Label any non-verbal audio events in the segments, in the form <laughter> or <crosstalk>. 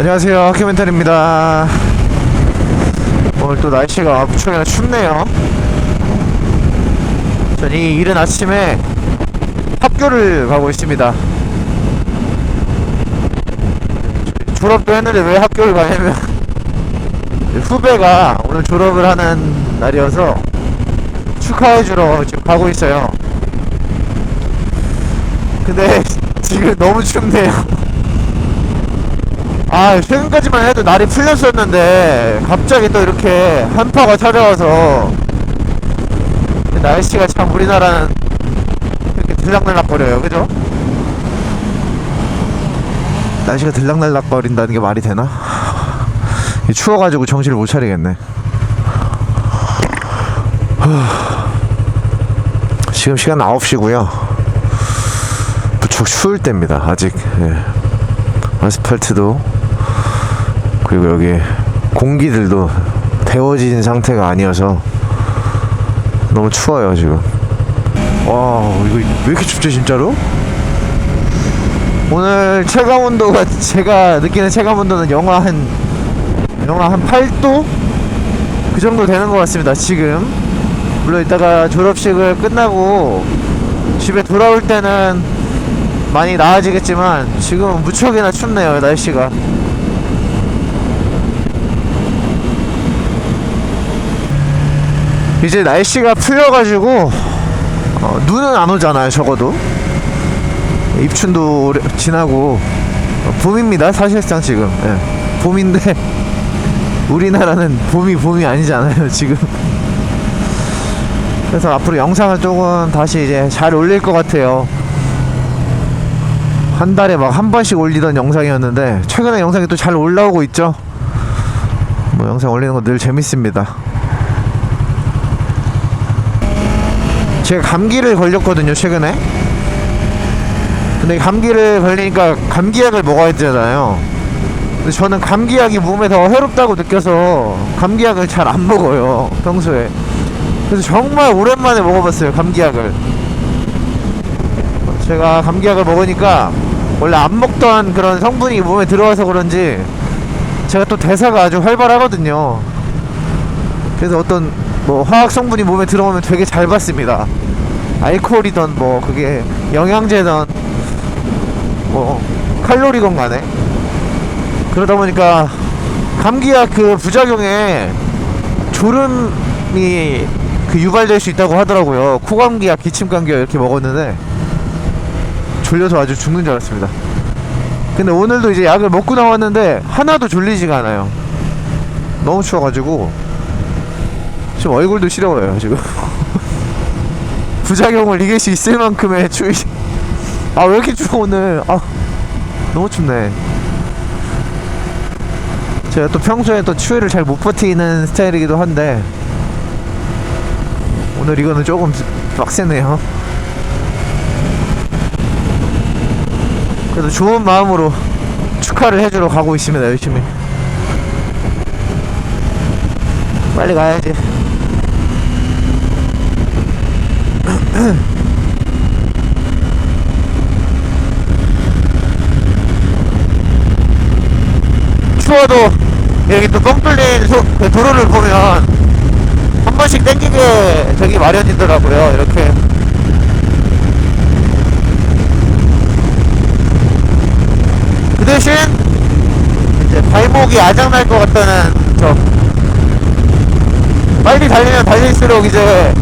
안녕하세요. 하키멘탈입니다. 오늘 또 날씨가 무척이나 춥네요. 전이 이른 아침에 학교를 가고 있습니다. 졸업도 했는데 왜 학교를 가냐면 <laughs> 후배가 오늘 졸업을 하는 날이어서 축하해주러 지금 가고 있어요. 근데 <laughs> 지금 너무 춥네요 아 최근까지만 해도 날이 풀렸었는데 갑자기 또 이렇게 한파가 찾아와서 날씨가 참 우리나라는 이렇게 들락날락 거려요 그죠? 날씨가 들락날락 거린다는 게 말이 되나? 이 추워가지고 정신을 못 차리겠네 후. 지금 시간 9시고요 무척 추울 때입니다 아직 예. 아스팔트도 그리고 여기 공기들도 데워진 상태가 아니어서 너무 추워요 지금. 와 이거 왜 이렇게 춥지 진짜로? 오늘 체감 온도가 <laughs> 제가 느끼는 체감 온도는 영하 한 영하 한 8도? 그 정도 되는 것 같습니다 지금. 물론 이따가 졸업식을 끝나고 집에 돌아올 때는 많이 나아지겠지만 지금은 무척이나 춥네요 날씨가. 이제 날씨가 풀려가지고 어, 눈은 안 오잖아요 적어도. 입춘도 지나고. 어, 봄입니다 사실상 지금. 예. 봄인데 <laughs> 우리나라는 봄이 봄이 아니잖아요 지금. 그래서 앞으로 영상을 조금 다시 이제 잘 올릴 것 같아요 한 달에 막 한 번씩 올리던 영상이었는데 최근에 영상이 또 잘 올라오고 있죠. 뭐 영상 올리는 거 늘 재밌습니다. 제가 감기를 걸렸거든요 최근에. 근데 감기를 걸리니까 감기약을 먹어야 되잖아요. 근데 저는 감기약이 몸에 더 해롭다고 느껴서 감기약을 잘 안 먹어요 평소에. 그래서 정말 오랜만에 먹어봤어요 감기약을. 제가 감기약을 먹으니까 원래 안 먹던 그런 성분이 몸에 들어와서 그런지 제가 또 대사가 아주 활발하거든요. 그래서 어떤 뭐 화학 성분이 몸에 들어오면 되게 잘 받습니다. 알코올이던 뭐 그게 영양제던 뭐 칼로리건 간에. 그러다 보니까 감기약 그 부작용에 졸음이 그 유발될 수 있다고 하더라고요. 코감기약 기침감기약 이렇게 먹었는데 졸려서 아주 죽는 줄 알았습니다. 근데 오늘도 이제 약을 먹고 나왔는데 하나도 졸리지가 않아요. 너무 추워가지고 지금 얼굴도 시려워요 지금. <laughs> 부작용을 이길 수 있을 만큼의 추위. 아 왜 이렇게 추워 오늘? 아 너무 춥네. 제가 또 평소에 또 추위를 잘 못 버티는 스타일이기도 한데 오늘 이거는 조금 빡세네요 그래도 좋은 마음으로 축하를 해주러 가고 있습니다 열심히. 빨리 가야지. <clears throat> 추워도 여기 또 뻥 뚫린 소, 그 도로를 보면 한 번씩 땡기게 저기 마련이더라고요 이렇게 대신 이제 발목이 아작날 것 같다는 저 빨리 달리면 달릴수록 이제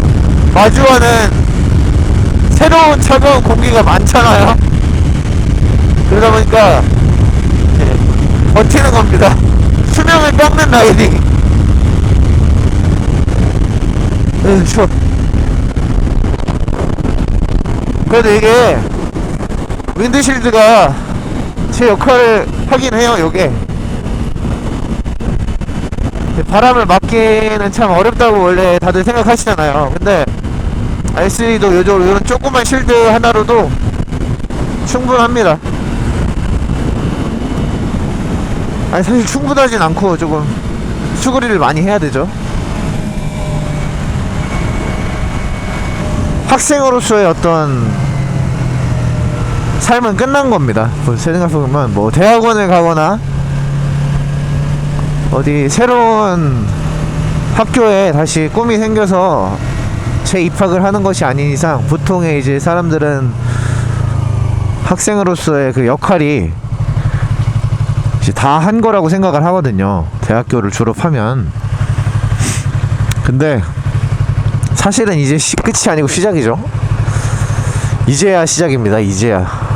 마주하는 새로운 차가운 공기가 많잖아요. 그러다 보니까 이제 버티는 겁니다. 수명을 꺾는 라이딩. 으 추워. 그래도 이게 윈드실드가 제 역할을 하긴 해요 요게. 바람을 막기는 참 어렵다고 원래 다들 생각하시잖아요. 근데 RC도 요즘 이런 조그만 실드 하나로도 충분합니다. 아니 사실 충분하진 않고 조금 수그리를 많이 해야 되죠. 학생으로서의 어떤 삶은 끝난 겁니다 뭐제 생각해보면 뭐 대학원을 가거나 어디 새로운 학교에 다시 꿈이 생겨서 재입학을 하는 것이 아닌 이상 보통의 이제 사람들은 학생으로서의 그 역할이 다 한 거라고 생각을 하거든요. 대학교를 졸업하면. 근데 사실은 이제 시, 끝이 아니고 시작이죠. 이제야 시작입니다. 이제야.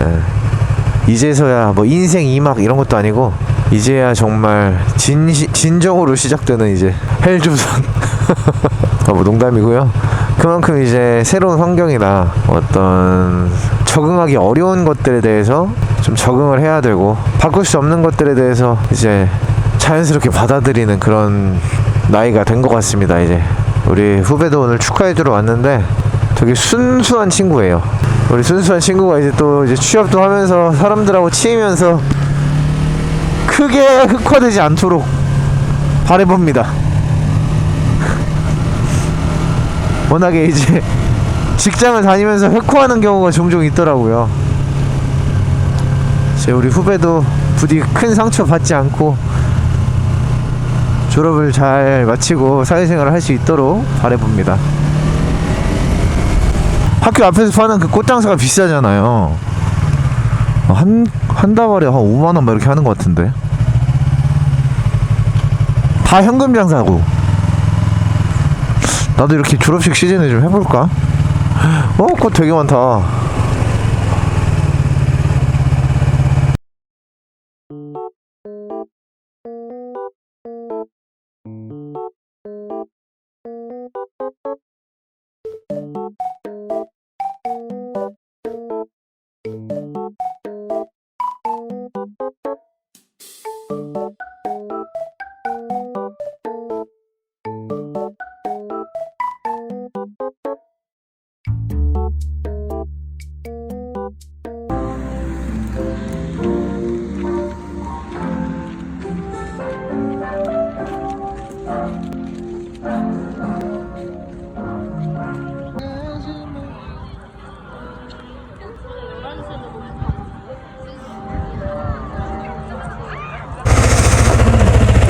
예. 이제서야 뭐 인생 이막 이런 것도 아니고 이제야 정말 진시, 진정으로 시작되는 이제 헬조선. <laughs> 아, 뭐 농담이고요. 그만큼 이제 새로운 환경이나 어떤 적응하기 어려운 것들에 대해서 좀 적응을 해야 되고 바꿀 수 없는 것들에 대해서 이제 자연스럽게 받아들이는 그런 나이가 된 것 같습니다. 이제 우리 후배도 오늘 축하해주러 왔는데 되게 순수한 친구예요. 우리 순수한 친구가 이제 또 이제 취업도 하면서 사람들하고 치이면서 크게 흑화되지 않도록 바래봅니다. <laughs> 워낙에 이제 직장을 다니면서 흑화하는 경우가 종종 있더라고요. 제 우리 후배도 부디 큰 상처 받지 않고 졸업을 잘 마치고 사회생활을 할 수 있도록 바래봅니다. 학교 앞에서 파는 그 꽃장사가 비싸잖아요. 한, 한 다발에 한 5만원 막 이렇게 하는 것 같은데. 다 현금 장사고. 나도 이렇게 졸업식 시즌에 좀 해볼까? 어, 꽃 되게 많다.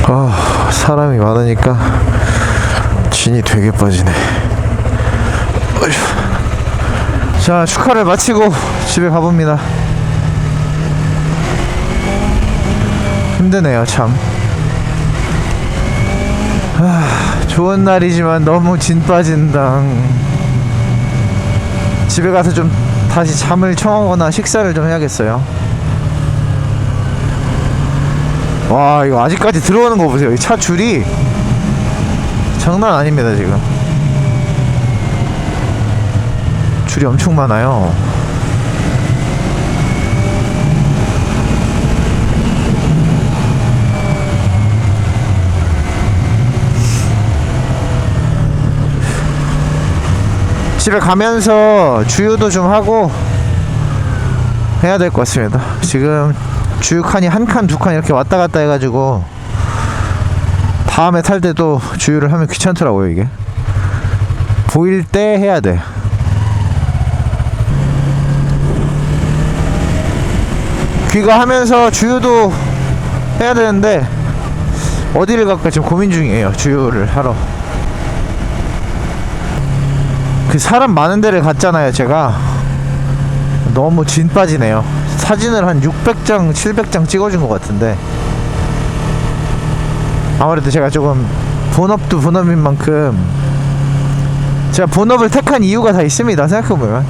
아, 사람이 많으니까 진이 되게 빠지네. 자, 축하를 마치고 집에 가봅니다. 힘드네요, 참. 아, 좋은 날이지만 너무 진 빠진다. 집에 가서 좀 다시 잠을 청하거나 식사를 좀 해야겠어요. 와 이거 아직까지 들어오는 거 보세요. 이 차 줄이 장난 아닙니다 지금. 줄이 엄청 많아요. 집에 가면서 주유도 좀 하고 해야 될 것 같습니다. 지금 주유 칸이 한 칸, 두 칸 이렇게 왔다 갔다 해가지고 다음에 탈 때도 주유를 하면 귀찮더라고요 이게. 보일 때 해야 돼. 귀가하면서 주유도 해야 되는데 어디를 갈까 지금 고민 중이에요 주유를 하러. 그 사람 많은 데를 갔잖아요 제가 너무 진 빠지네요. 사진을 한 600장, 700장 찍어준 것 같은데. 아무래도 제가 조금 본업도 본업인 만큼 제가 본업을 택한 이유가 다 있습니다 생각해보면.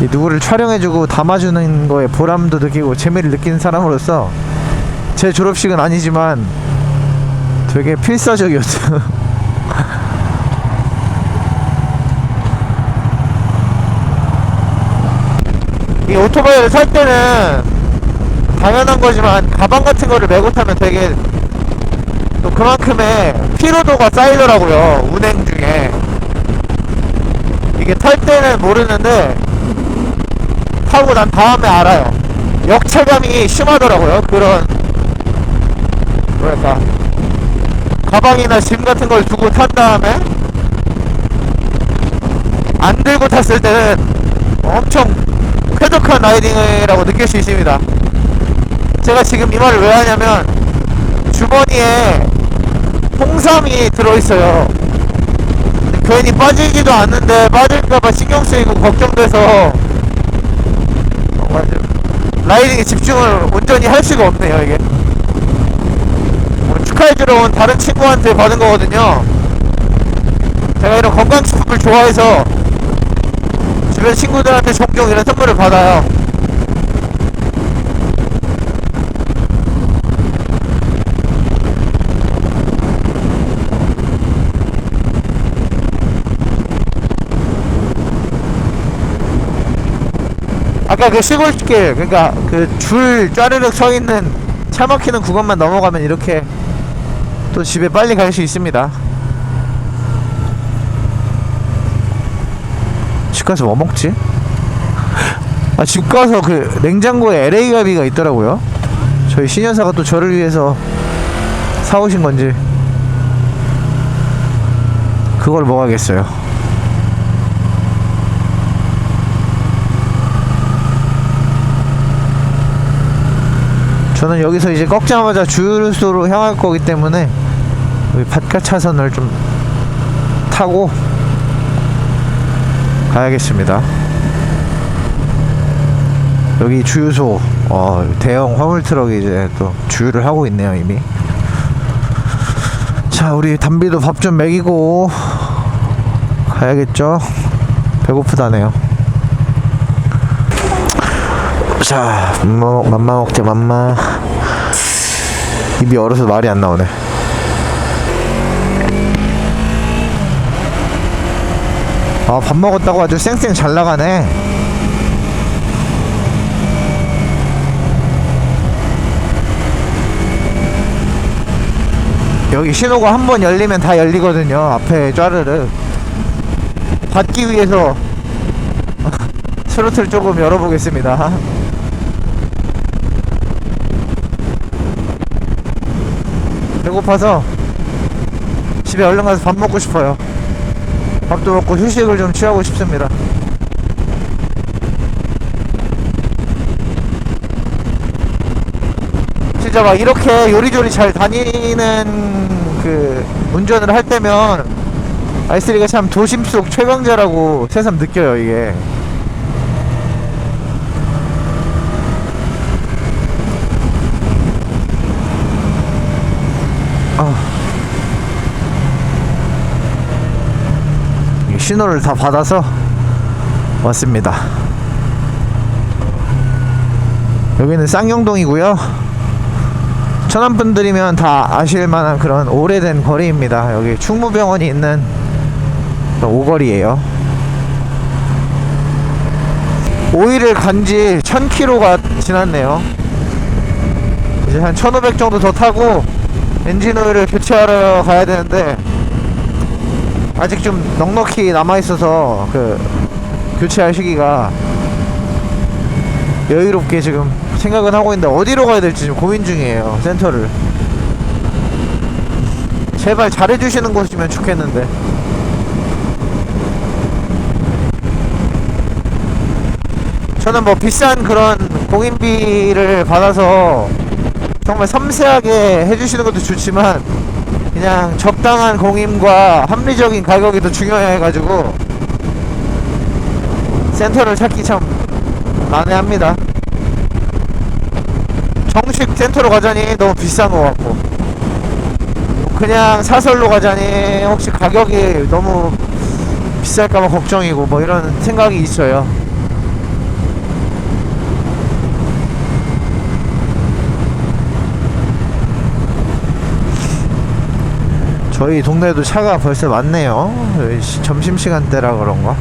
이 누구를 촬영해주고 담아주는 거에 보람도 느끼고 재미를 느끼는 사람으로서 제 졸업식은 아니지만 되게 필사적이었죠 <laughs> 이 오토바이를 탈 때는 당연한 거지만 가방 같은 거를 메고 타면 되게 또 그만큼의 피로도가 쌓이더라고요 운행 중에. 이게 탈 때는 모르는데 타고 난 다음에 알아요. 역체감이 심하더라고요 그런 뭐랄까. 가방이나 짐 같은 걸 두고 탄 다음에 안 들고 탔을 때는 엄청 쾌적한 라이딩이라고 느낄 수 있습니다. 제가 지금 이 말을 왜 하냐면 주머니에 홍삼이 들어있어요. 괜히 빠지지도 않는데 빠질까봐 신경 쓰이고 걱정돼서 라이딩에 집중을 온전히 할 수가 없네요 이게. 축하해주러 온 다른 친구한테 받은 거거든요. 제가 이런 건강식품을 좋아해서 주변 친구들한테 종종 이런 선물을 받아요. 아까 그 시골길 그러니까 그 줄 짜르륵 서 있는 차 막히는 구간만 넘어가면 이렇게 또 집에 빨리 갈 수 있습니다. 집 가서 뭐 먹지? 아, 집 가서 그 냉장고에 LA 가비가 있더라고요. 저희 신현사가 또 저를 위해서 사오신 건지 그걸 먹어야겠어요. 저는 여기서 이제 꺾자마자 주유소로 향할 거기 때문에 바깥 차선을 좀 타고 가야겠습니다. 여기 주유소 어, 대형 화물 트럭이 이제 또 주유를 하고 있네요 이미. 자 우리 담비도 밥 좀 먹이고 가야겠죠. 배고프다네요. 자, 맘마, 맘마 먹자, 맘마. 입이 얼어서 말이 안 나오네. 아, 밥 먹었다고 아주 쌩쌩 잘 나가네. 여기 신호가 한 번 열리면 다 열리거든요. 앞에 쫘르르. 받기 위해서 <laughs> 스로틀 조금 열어보겠습니다. 배고파서 집에 얼른 가서 밥 먹고 싶어요. 밥도 먹고 휴식을 좀 취하고 싶습니다. 진짜 막 이렇게 요리조리 잘 다니는 그 운전을 할 때면 아이스리가 참 도심 속 최강자라고 새삼 느껴요 이게. 신호를 다 받아서 왔습니다. 여기는 쌍용동이고요. 천안 분들이면 다 아실 만한 그런 오래된 거리입니다. 여기 충무병원이 있는 오거리예요. 오일을 간지 1000km가 지났네요. 이제 한 1500 정도 더 타고 엔진 오일을 교체하러 가야 되는데 아직 좀 넉넉히 남아 있어서 그 교체할 시기가 여유롭게 지금 생각은 하고 있는데 어디로 가야 될지 지금 고민 중이에요 센터를. 제발 잘해주시는 곳이면 좋겠는데. 저는 뭐 비싼 그런 공인비를 받아서 정말 섬세하게 해주시는 것도 좋지만 그냥 적당한 공임과 합리적인 가격이 더 중요해가지고 센터를 찾기 참 난해합니다. 정식 센터로 가자니 너무 비싼 것 같고 그냥 사설로 가자니 혹시 가격이 너무 비쌀까봐 걱정이고 뭐 이런 생각이 있어요. 저희 동네에도 차가 벌써 많네요. 여기 시- 점심시간대라 그런가?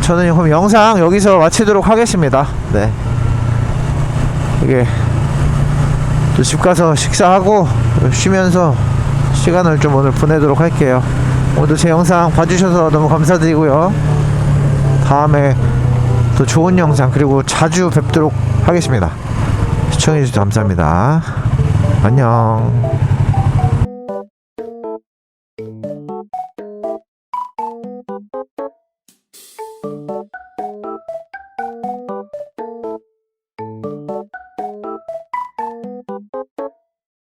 저는 그럼 영상 여기서 마치도록 하겠습니다. 네. 이게 또 집 가서 식사하고 쉬면서 시간을 좀 오늘 보내도록 할게요. 오늘도 제 영상 봐주셔서 너무 감사드리고요. 다음에 또 좋은 영상 그리고 자주 뵙도록 하겠습니다. 시청해주셔서 감사합니다. 안녕.